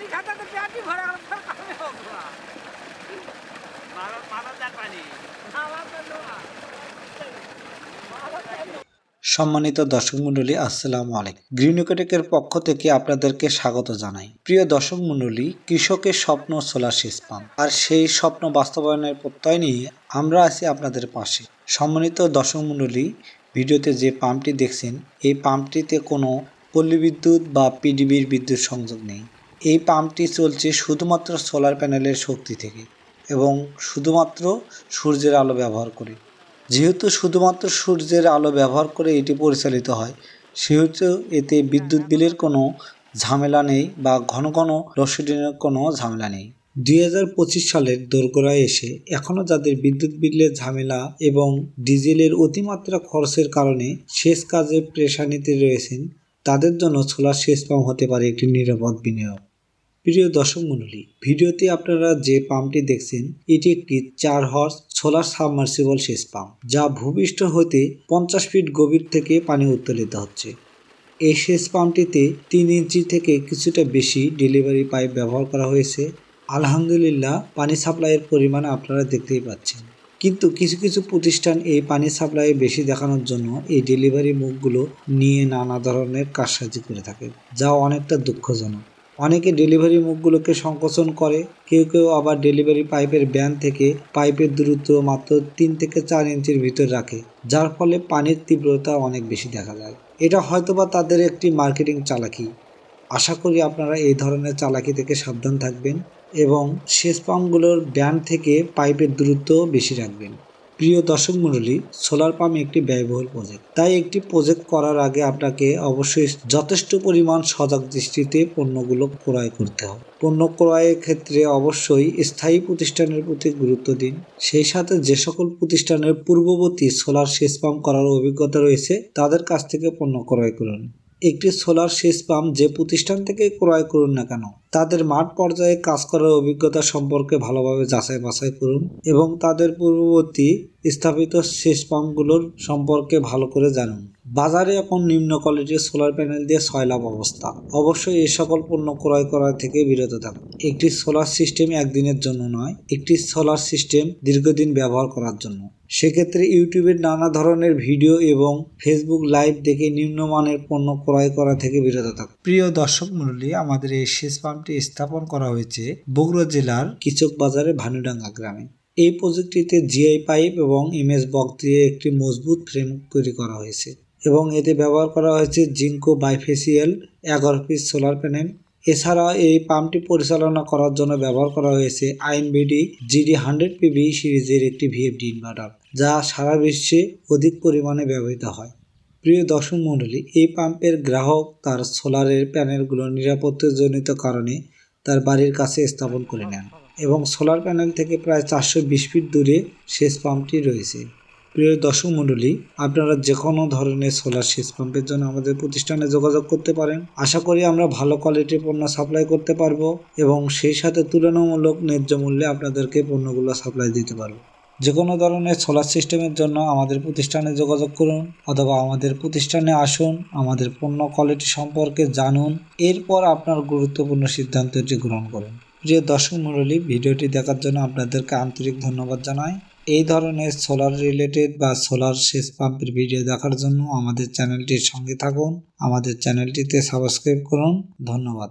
পানি পেটি ভরা না। সম্মানিত দর্শক মণ্ডলী, আসসালামু আলাইকুম। গ্রিনিকটেকের পক্ষ থেকে আপনাদেরকে স্বাগত জানাই। প্রিয় দর্শক মণ্ডলী, কৃষকের স্বপ্ন সোলার সেচ পাম্প। আর সেই স্বপ্ন বাস্তবায়নের প্রত্যয় নিয়ে আমরা আছি আপনাদের পাশে। সম্মানিত দর্শক মণ্ডলী, ভিডিওতে যে পাম্পটি দেখছেন, এই পাম্পটিতে কোনো পল্লী বিদ্যুৎ বা পিডিবির বিদ্যুৎ সংযোগ নেই। এই পাম্পটি চলছে শুধুমাত্র সোলার প্যানেলের শক্তি থেকে এবং শুধুমাত্র সূর্যের আলো ব্যবহার করে। যেহেতু শুধুমাত্র সূর্যের আলো ব্যবহার করে এটি পরিচালিত হয়, সেহেতু এতে বিদ্যুৎ বিলের কোনো ঝামেলা নেই বা ঘন ঘন লোডশেডিংয়ের কোনো ঝামেলা নেই। দুই হাজার পঁচিশ সালের দোরগোড়ায় এসে এখনও যাদের বিদ্যুৎ বিলের ঝামেলা এবং ডিজেলের অতিমাত্রা খরচের কারণে সেচ কাজে প্রেশানিতে রয়েছেন, তাদের জন্য সোলার সেচ পাম্প হতে পারে একটি নিরাপদ বিনিয়োগ। প্রিয় দর্শক মণ্ডলী, ভিডিওতে আপনারা যে পাম্পটি দেখছেন, এটি একটি চার হর্স সোলার সাবমার্সিবল সেচ পাম্প, যা ভূপৃষ্ঠ হতে পঞ্চাশ ফিট গভীর থেকে পানি উত্তোলিত হচ্ছে। এই সেচ পাম্পটিতে তিন ইঞ্চি থেকে কিছুটা বেশি ডেলিভারি পাইপ ব্যবহার করা হয়েছে। আলহামদুলিল্লাহ, পানি সাপ্লাইয়ের পরিমাণ আপনারা দেখতেই পাচ্ছেন। কিন্তু কিছু কিছু প্রতিষ্ঠান এই পানি সাপ্লাই বেশি দেখানোর জন্য এই ডেলিভারি মুখগুলো নিয়ে নানা ধরনের কারসাজি করে থাকে, যা অনেকটা দুঃখজনক। অনেকে ডেলিভারি মুখগুলোকে সংকোচন করে। কেউ কেউ আবার ডেলিভারি পাইপের ব্যান থেকে পাইপের দূরত্ব মাত্র তিন থেকে চার ইঞ্চির ভিতর রাখে, যার ফলে পানির তীব্রতা অনেক বেশি দেখা যায়। এটা হয়তোবা তাদের একটি মার্কেটিং চালাকি। আশা করি আপনারা এই ধরনের চালাকি থেকে সাবধান থাকবেন এবং সেচ পাম্পগুলোর ব্যান থেকে পাইপের দূরত্ব বেশি রাখবেন। প্রিয় দর্শক মণ্ডলী সোলার পাম্প একটি ব্যয়বহুল প্রজেক্ট তাই একটি প্রজেক্ট করার আগে আপনাকে অবশ্যই যথেষ্ট পরিমাণ সজাগ দৃষ্টিতে পণ্যগুলো ক্রয় করতে হবে। পণ্য ক্রয়ের ক্ষেত্রে অবশ্যই স্থায়ী প্রতিষ্ঠানের প্রতি গুরুত্ব দিন। সেই সাথে যে সকল প্রতিষ্ঠানের পূর্ববর্তী সোলার সেচ পাম্প করার অভিজ্ঞতা রয়েছে, তাদের কাছ থেকে পণ্য ক্রয় করুন। একটি সোলার সেচ পাম্প যে প্রতিষ্ঠান থেকে ক্রয় করুন না কেন তাদের মাঠ পর্যায়ে কাজ করার অভিজ্ঞতা সম্পর্কে ভালোভাবে যাচাই বাছাই করুন এবং তাদের পূর্ববর্তী স্থাপিত সেচ পাম্পগুলোর সম্পর্কে ভালো করে জানুন। বাজারে এখন নিম্ন কোয়ালিটির সোলার প্যানেল দিয়ে সয়লাভ অবস্থা। অবশ্যই এই সকল পণ্য ক্রয় করা থেকে বিরত থাকুন একটি সোলার সিস্টেম একদিনের জন্য নয়, একটি সোলার সিস্টেম দীর্ঘদিন ব্যবহার করার জন্য। সেক্ষেত্রে ইউটিউবের নানা ধরনের ভিডিও এবং ফেসবুক লাইভ দেখে নিম্নমানের পণ্য ক্রয় করা থেকে বিরত থাকুন প্রিয় দর্শক মণ্ডলী, আমাদের এই সেচ পাম্পটি স্থাপন করা হয়েছে বগুড়া জেলার কিচক বাজারে ভানুডাঙ্গা গ্রামে। এই প্রযুক্তিতে জিআই পাইপ এবং এমএস বক্স দিয়ে একটি মজবুত ফ্রেম তৈরি করা হয়েছে। এবং এতে ব্যবহার করা হয়েছে জিঙ্কো বাইফেসিয়াল এগারো পিস সোলার প্যানেল। এছাড়া এই পাম্পটি পরিচালনা করার জন্য ব্যবহার করা হয়েছে আইনবিডি জিডি হান্ড্রেড পিবি সিরিজের একটি ভিএফডি ইনভার্টার, যা সারা বিশ্বে অধিক পরিমাণে ব্যবহৃত হয়। প্রিয় দর্শক মণ্ডলী, এই পাম্পের গ্রাহক তার সোলারের প্যানেলগুলো নিরাপত্তাজনিত কারণে তার বাড়ির কাছে স্থাপন করে নেন এবং সোলার প্যানেল থেকে প্রায় চারশো বিশ ফিট দূরে সেচ পাম্পটি রয়েছে। প্রিয় দর্শক মণ্ডলী, আপনারা যে কোনো ধরনের সোলার সেচ পাম্পের জন্য আমাদের প্রতিষ্ঠানে যোগাযোগ করতে পারেন। আশা করি আমরা ভালো কোয়ালিটির পণ্য সাপ্লাই করতে পারব এবং সেই সাথে তুলনামূলক ন্যায্য মূল্যে আপনাদেরকে পণ্যগুলো সাপ্লাই দিতে পারব। যে কোনো ধরনের সোলার সিস্টেমের জন্য আমাদের প্রতিষ্ঠানে যোগাযোগ করুন অথবা আমাদের প্রতিষ্ঠানে আসুন, আমাদের পণ্য কোয়ালিটি সম্পর্কে জানুন, এরপর আপনার গুরুত্বপূর্ণ সিদ্ধান্তটি গ্রহণ করুন। প্রিয় দর্শক মণ্ডলী, ভিডিওটি দেখার জন্য আপনাদেরকে আন্তরিক ধন্যবাদ জানাই। এই ধরনের সোলার রিলেটেড বা সোলার সেচ পাম্পের ভিডিও দেখার জন্য আমাদের চ্যানেলটির সঙ্গে থাকুন। আমাদের চ্যানেলটিতে সাবস্ক্রাইব করুন। ধন্যবাদ।